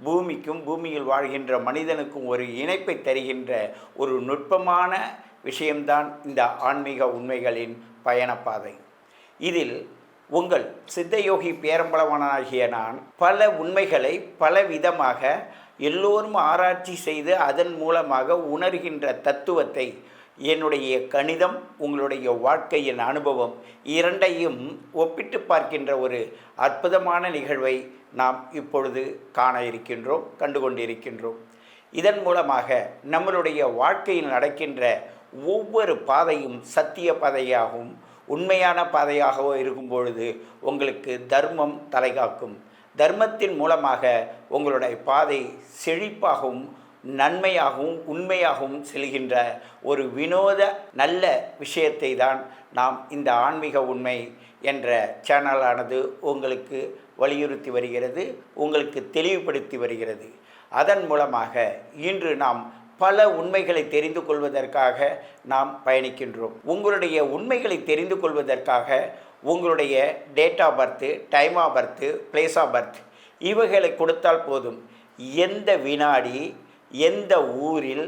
பூமிக்கும் பூமியில் வாழ்கின்ற மனிதனுக்கும் ஒரு இணைப்பை தருகின்ற ஒரு நுட்பமான விஷயம்தான் இந்த ஆன்மீக உண்மைகளின் பயணப்பாதை. இதில் உங்கள் சித்தயோகி பேரம்பளவனாகிய நான் பல உண்மைகளை பல விதமாக எல்லோரும் ஆராய்ச்சி செய்து அதன் மூலமாக உணர்கின்ற தத்துவத்தை என்னுடைய கணிதம் உங்களுடைய வாழ்க்கையின் அனுபவம் இரண்டையும் ஒப்பிட்டு பார்க்கின்ற ஒரு அற்புதமான நிகழ்வை நாம் இப்பொழுது காண இருக்கின்றோம் கண்டு கொண்டிருக்கின்றோம் இதன் மூலமாக நம்மளுடைய வாழ்க்கையில் நடக்கின்ற ஒவ்வொரு பாதையும் சத்திய பாதையாகவும் உண்மையான பாதையாகவோ இருக்கும் பொழுது உங்களுக்கு தர்மம் தலைகாக்கும். தர்மத்தின் மூலமாக உங்களுடைய பாதை செழிப்பாகவும் நன்மையாகவும் உண்மையாகவும் செல்கின்ற ஒரு வினோத நல்ல விஷயத்தை தான் நாம் இந்த ஆன்மீக உண்மை என்ற சேனலானது உங்களுக்கு வலியுறுத்தி வருகிறது உங்களுக்கு தெளிவுபடுத்தி வருகிறது. அதன் மூலமாக இன்று நாம் பல உண்மைகளை தெரிந்து கொள்வதற்காக நாம் பயணிக்கின்றோம். உங்களுடைய உண்மைகளை தெரிந்து கொள்வதற்காக உங்களுடைய date of birth time of birth place of birth இவைகளை கொடுத்தால் போதும். எந்த வினாடி எந்த ஊரில்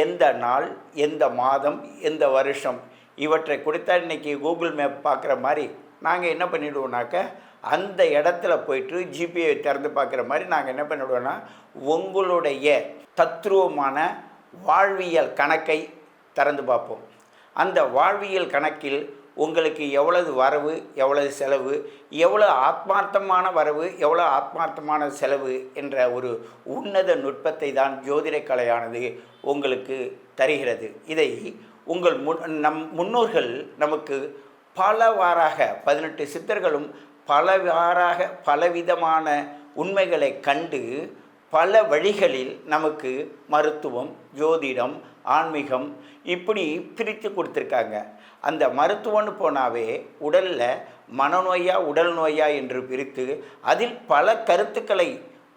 எந்த நாள் எந்த மாதம் எந்த வருஷம் இவற்றை கொடுத்தா இன்றைக்கி கூகுள் மேப் பார்க்குற மாதிரி நாங்கள் என்ன பண்ணிவிடுவோம்னாக்க அந்த இடத்துல போயிட்டு ஜிபிஐ திறந்து பார்க்குற மாதிரி நாங்கள் என்ன பண்ணிவிடுவோன்னா உங்களுடைய தத்ரூபமான வாழ்வியல் கணக்கை திறந்து பார்ப்போம். அந்த வாழ்வியல் கணக்கில் உங்களுக்கு எவ்வளவு வரவு எவ்வளவு செலவு எவ்வளோ ஆத்மார்த்தமான வரவு எவ்வளோ ஆத்மார்த்தமான செலவு என்ற ஒரு உன்னத நுட்பத்தை தான் ஜோதிட கலையானது உங்களுக்கு தருகிறது. இதை உங்கள் முன் நம் முன்னோர்கள் நமக்கு பலவாறாக பதினெட்டு சித்தர்களும் பலவாறாக பலவிதமான உண்மைகளை கண்டு பல வழிகளில் நமக்கு மருத்துவம் ஜோதிடம் ஆன்மீகம் இப்படி பிரித்து கொடுத்துருக்காங்க. அந்த மருத்துவம்னு போனாவே உடலில் மனநோயா உடல் நோயா என்று பிரித்து அதில் பல கருத்துக்களை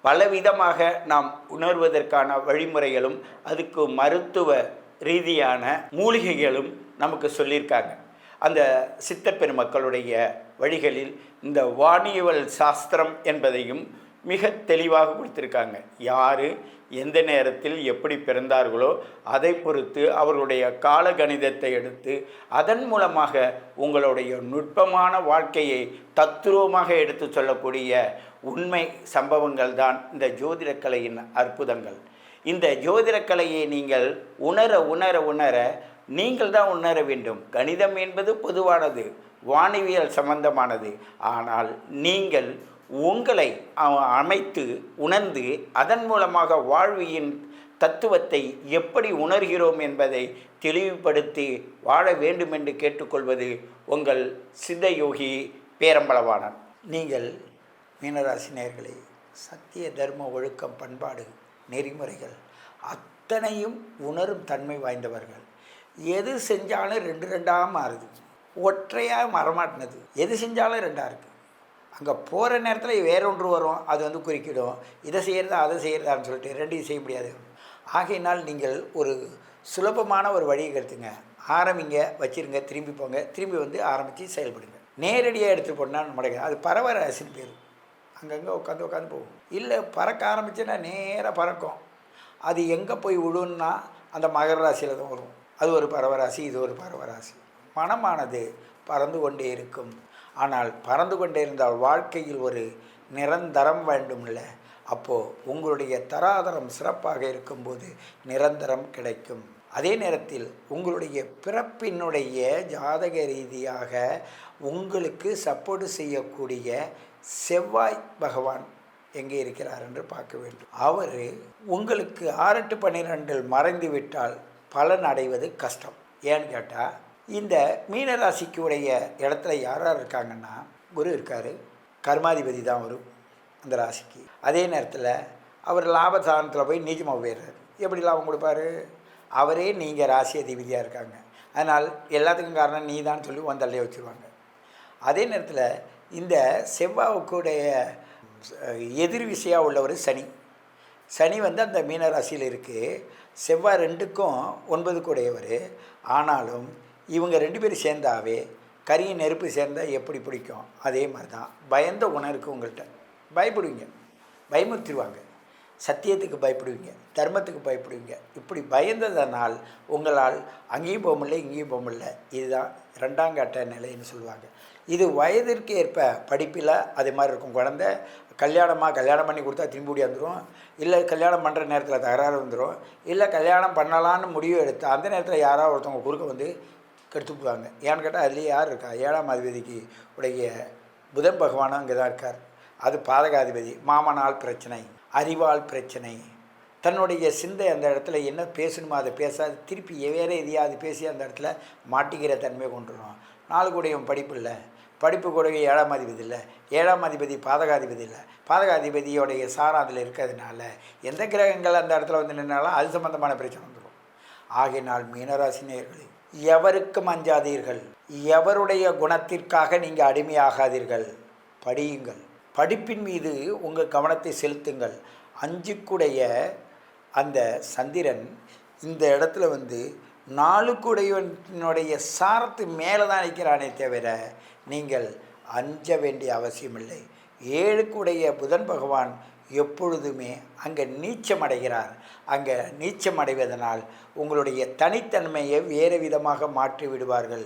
பலவிதமாக நாம் உணர்வதற்கான வழிமுறைகளும் அதுக்கு மருத்துவ ரீதியான மூலிகைகளும் நமக்கு சொல்லியிருக்காங்க. அந்த சித்த பெருமக்களுடைய வழிகளில் இந்த வானியல் சாஸ்திரம் என்பதையும் மிக தெளிவாக கொடுத்துருக்காங்க. யார் எந்த நேரத்தில் எப்படி பிறந்தார்களோ அதை பொறுத்து அவர்களுடைய கால கணிதத்தை எடுத்து அதன் மூலமாக உங்களுடைய நுட்பமான வாழ்க்கையை தத்துருவமாக எடுத்து சொல்லக்கூடிய உண்மை சம்பவங்கள் தான் இந்த ஜோதிடக்கலையின் அற்புதங்கள். இந்த ஜோதிடக்கலையை நீங்கள் உணர உணர உணர நீங்கள் தான் உணர வேண்டும். கணிதம் என்பது பொதுவானது வானவியல் சம்பந்தமானது. ஆனால் நீங்கள் உங்களை அமைத்து உணர்ந்து அதன் மூலமாக வாழ்வியின் தத்துவத்தை எப்படி உணர்கிறோம் என்பதை தெளிவுபடுத்தி வாழ வேண்டும் என்று கேட்டுக்கொள்வது உங்கள் சித்தயோகி பேரம்பளவானன் நீங்கள் மீனராசி நேயர்களே சத்திய தர்ம ஒழுக்கம் பண்பாடு நெறிமுறைகள் அத்தனையும் உணரும் தன்மை வாய்ந்தவர்கள். எது செஞ்சாலும் ரெண்டு ரெண்டாக மாறுது. ஒற்றையாக மறமாட்டினது எது செஞ்சாலும் ரெண்டாக இருக்குது அங்கே போகிற நேரத்தில் வேற ஒன்று வரும். அது வந்து குறுக்கிடும். இதை செய்கிறதா அதை செய்கிறதான்னு சொல்லிட்டு ரெண்டையும் செய்ய முடியாது. ஆகையினால் நீங்கள் ஒரு சுலபமான ஒரு வழியை கருத்துங்க. ஆரம்பிங்க வச்சுருங்க திரும்பி போங்க. திரும்பி வந்து ஆரம்பித்து செயல்படுங்க. நேரடியாக எடுத்துகிட்டு போனால் முடங்க அது பறவை ராசின்னு பேர். அங்கங்கே உட்காந்து உட்காந்து போகும். இல்லை பறக்க ஆரம்பிச்சுன்னா நேராக பறக்கும். அது எங்கே போய் விழுன்னா அந்த மகர ராசியில் தான் வரும். அது ஒரு பரவராசி இது ஒரு பரவராசி. மனமானது பறந்து கொண்டே இருக்கும். ஆனால் பறந்து கொண்டே இருந்தால் வாழ்க்கையில் ஒரு நிரந்தரம் வேண்டும்ல? அப்போது உங்களுடைய தராதரம் சிறப்பாக இருக்கும்போது நிரந்தரம் கிடைக்கும். அதே நேரத்தில் உங்களுடைய பிறப்பினுடைய ஜாதக ரீதியாக உங்களுக்கு சப்போர்ட் செய்யக்கூடிய செவ்வாய் பகவான் எங்கே இருக்கிறார் என்று பார்க்க வேண்டும். அவர் உங்களுக்கு ஆறெட்டு பன்னிரெண்டில் மறைந்து விட்டால் பலன் அடைவது கஷ்டம். ஏன்னு கேட்டால் இந்த மீனராசிக்கு உடைய இடத்துல யார் யார் இருக்காங்கன்னா குரு இருக்கார். கர்மாதிபதி தான் வரும் அந்த ராசிக்கு. அதே நேரத்தில் அவர் லாபஸ்தானத்தில் போய் நீச்சமாக போயிடுறாரு. எப்படி லாபம் கொடுப்பாரு? அவரே நீங்கள் ராசி அதிபதியாக இருக்காங்க. அதனால் எல்லாத்துக்கும் காரணம் நீ தான் சொல்லி வந்தள்ளையே வச்சுருவாங்க. அதே நேரத்தில் இந்த செவ்வாவுக்குடைய எதிர் விசையாக உள்ளவர் சனி. சனி வந்து அந்த மீனராசியில் இருக்குது செவ்வாய் ரெண்டுக்கும் ஒன்பது கூடையவர். ஆனாலும் இவங்க ரெண்டு பேரும் சேர்ந்தாவே கரியும் நெருப்பு சேர்ந்தால் எப்படி பிடிக்கும்? அதே மாதிரி தான் பயந்த உணர்வு உங்கள்கிட்ட பயப்படுவீங்க. பயமுறுத்திடுவாங்க. சத்தியத்துக்கு பயப்படுவீங்க. தர்மத்துக்கு பயப்படுவீங்க. இப்படி பயந்ததனால் உங்களால் அங்கேயும் போக முடியல இங்கேயும் போக முடியல. இதுதான் ரெண்டாம் கட்ட நிலைன்னு சொல்லுவாங்க. இது வயதிற்கு ஏற்ப படிப்பில் அது மாதிரி இருக்கும். குழந்த கல்யாணமாக கல்யாணம் பண்ணி கொடுத்தா திரும்பி வந்துடும் இல்லை கல்யாணம் பண்ணுற நேரத்தில் தகராறு வந்துடும் இல்லை கல்யாணம் பண்ணலான்னு முடிவு எடுத்து அந்த நேரத்தில் யாராவது ஒருத்தவங்க குறுக்க வந்து கெடுத்துக்குவாங்க ஏன்னு கேட்டால் அதுலேயே யார் இருக்கா? ஏழாம் அதிபதிக்கு உடைய புதன் பகவானும் அங்கே தான் இருக்கார். அது பாதகாதிபதி. மாமனால் பிரச்சனை அறிவால் பிரச்சனை. தன்னுடைய சிந்தை அந்த இடத்துல என்ன பேசணுமோ அதை பேசாது திருப்பி வேறு எதையாவது பேசி அந்த இடத்துல மாட்டிக்கிற தன்மையை கொண்டுடும் நாலு கூடையும் படிப்பு இல்லை. படிப்பு கூடவே ஏழாம் அதிபதி இல்லை. ஏழாம் அதிபதி பாதகாதிபதி இல்லை. பாதகாதிபதியோடைய சாரம் அதில் இருக்கிறதுனால எந்த கிரகங்கள் அந்த இடத்துல வந்து நின்னாலும் அது சம்பந்தமான பிரச்சனை வந்துடும். ஆகினால் மீனராசினியர்களே எவருக்கும் அஞ்சாதீர்கள். எவருடைய குணத்திற்காக நீங்கள் அடிமையாகாதீர்கள். படியுங்கள். படிப்பின் மீது உங்கள் கவனத்தை செலுத்துங்கள். அஞ்சுக்குடைய அந்த சந்திரன் இந்த இடத்துல வந்து நாலுக்குடையவனுடைய சாரத்து மேலே தான் நிற்கிறானே தவிர நீங்கள் அஞ்ச வேண்டிய அவசியமில்லை. ஏழுக்குடைய புதன் பகவான் எப்பொழுதுமே அங்கே நீச்சமடைகிறார். அங்கே நீச்சமடைவதனால் உங்களுடைய தனித்தன்மையை வேறு விதமாக மாற்றி விடுவார்கள்.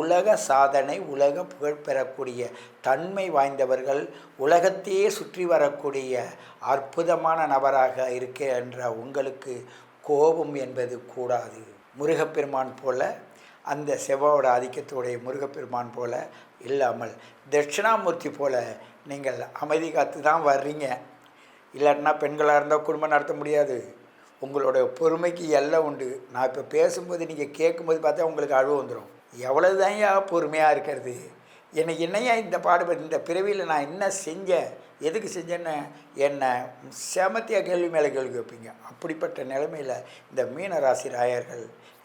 உலக சாதனை உலக புகழ் பெறக்கூடிய தன்மை வாய்ந்தவர்கள் உலகத்தையே சுற்றி வரக்கூடிய அற்புதமான நபராக இருக்கின்ற உங்களுக்கு கோபம் என்பது கூடாது. முருகப்பெருமான் போல அந்த செவ்வாவோட ஆதிக்கத்துடைய முருகப்பெருமான் போல இல்லாமல் தட்சிணாமூர்த்தி போல நீங்கள் அமைதி காத்து தான் வர்றீங்க. இல்லாட்டினா பெண்களாக இருந்தால் குடும்பம் நடத்த முடியாது. உங்களோட பொறுமைக்கு எல்லாம் உண்டு. நான் இப்போ பேசும்போது நீங்கள் கேட்கும்போது பார்த்தா உங்களுக்கு அழுவு வந்துடும் எவ்வளோ தான் பொறுமையாக இருக்கிறது? என்னை என்னையா இந்த பாடுபட்டு இந்த பிறவியில் நான் என்ன செஞ்சேன் எதுக்கு செஞ்சேன்னு என்னை செமத்தியாக கேள்வி மேலே கேள்வி வைப்பீங்க. அப்படிப்பட்ட நிலைமையில் இந்த மீன ராசி ராயர்கள்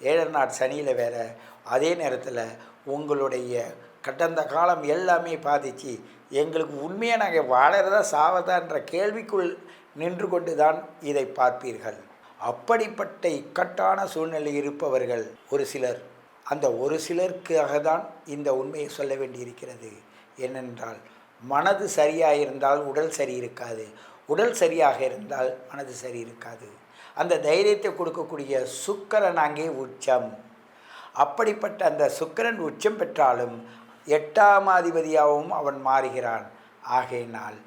ஏழரை நாட் சனியில் வேறு அதே நேரத்தில் உங்களுடைய கடந்த காலம் எல்லாமே பாதித்து எங்களுக்கு உண்மையாக நாங்கள் வாழறதா சாவதான்ற கேள்விக்குள் நின்று கொண்டு தான் இதை பார்ப்பீர்கள். அப்படிப்பட்ட இக்கட்டான சூழ்நிலை இருப்பவர்கள் ஒரு சிலர். அந்த ஒரு சிலருக்காக தான் இந்த உண்மையை சொல்ல வேண்டியிருக்கிறது. ஏனென்றால் மனது சரியாக இருந்தால் உடல் சரி இருக்காது உடல் சரியாக இருந்தால் மனது சரி இருக்காது அந்த தைரியத்தை கொடுக்கக்கூடிய சுக்கரன் அங்கே உச்சம். அப்படிப்பட்ட அந்த சுக்கரன் உச்சம் பெற்றாலும் எட்டாம் அதிபதியாகவும் அவன் மாறுகிறான். ஆகையினால்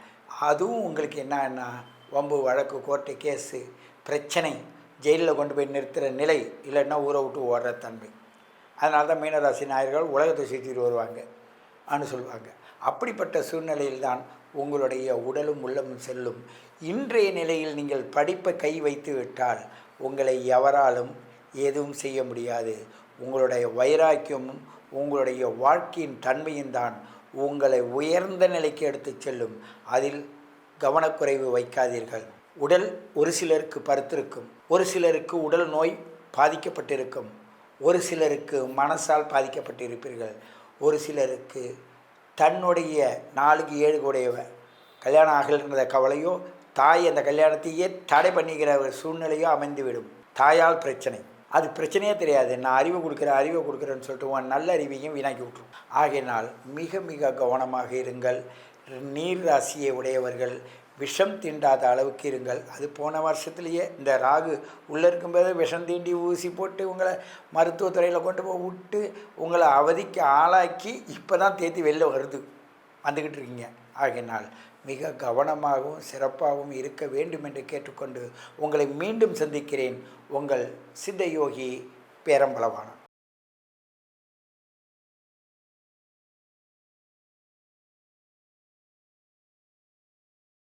அதுவும் உங்களுக்கு என்னன்னா வம்பு வழக்கு கோர்ட்டு கேஸு பிரச்சனை ஜெயிலில் கொண்டு போய் நிறுத்துகிற நிலை இல்லைன்னா ஊரை விட்டு ஓடுற தன்மை. அதனால தான் மீனராசி நாயர்கள் உலகத்தை சுற்றிட்டு வருவாங்க ஆன்னு சொல்லுவாங்க. அப்படிப்பட்ட சூழ்நிலையில்தான் உங்களுடைய உடலும் உள்ளமும் செல்லும். இன்றைய நிலையில் நீங்கள் படிப்பை கை வைத்து விட்டால் உங்களை எவராலும் எதுவும் செய்ய முடியாது. உங்களுடைய வைராக்கியமும் உங்களுடைய வாழ்க்கையின் தன்மையும் தான் உங்களை உயர்ந்த நிலைக்கு எடுத்துச் செல்லும். அதில் கவனக்குறைவு வைக்காதீர்கள். உடல் ஒரு சிலருக்கு பருத்திருக்கும். ஒரு சிலருக்கு உடல் நோய் பாதிக்கப்பட்டிருக்கும். ஒரு சிலருக்கு மனசால் பாதிக்கப்பட்டிருப்பீர்கள். ஒரு சிலருக்கு தன்னுடைய நாளுக்கு ஏழு கூடையவன் கல்யாணம் ஆகலைன்ற கவலையோ தாய் அந்த கல்யாணத்தையே தடை பண்ணிக்கிற ஒரு சூழ்நிலையோ அமைந்துவிடும். தாயால் பிரச்சனை. அது பிரச்சனையே தெரியாது. நான் அறிவு கொடுக்குறேன் அறிவை கொடுக்குறேன்னு சொல்லிட்டு உன் நல்ல அறிவையும் வீணாக்கி விட்டுரும். ஆகையினால் மிக மிக கவனமாக இருங்கள். நீர் ராசியை உடையவர்கள். விஷம் தீண்டாத அளவுக்கு இருங்கள். அது போன வருஷத்துலேயே இந்த ராகு உள்ளே இருக்கும்போது விஷம் தீண்டி ஊசி போட்டு உங்களை மருத்துவத்துறையில் கொண்டு போய் விட்டு உங்களை அவதிக்கு ஆளாக்கி இப்போ தான் தேத்தி வெளில வருது. வந்துக்கிட்டு இருக்கீங்க. ஆகையினால் மிக கவனமாகவும் சிறப்பாகவும் இருக்க வேண்டும் என்று கேட்டுக்கொண்டு உங்களை மீண்டும் சந்திக்கிறேன். உங்கள் சித்த யோகி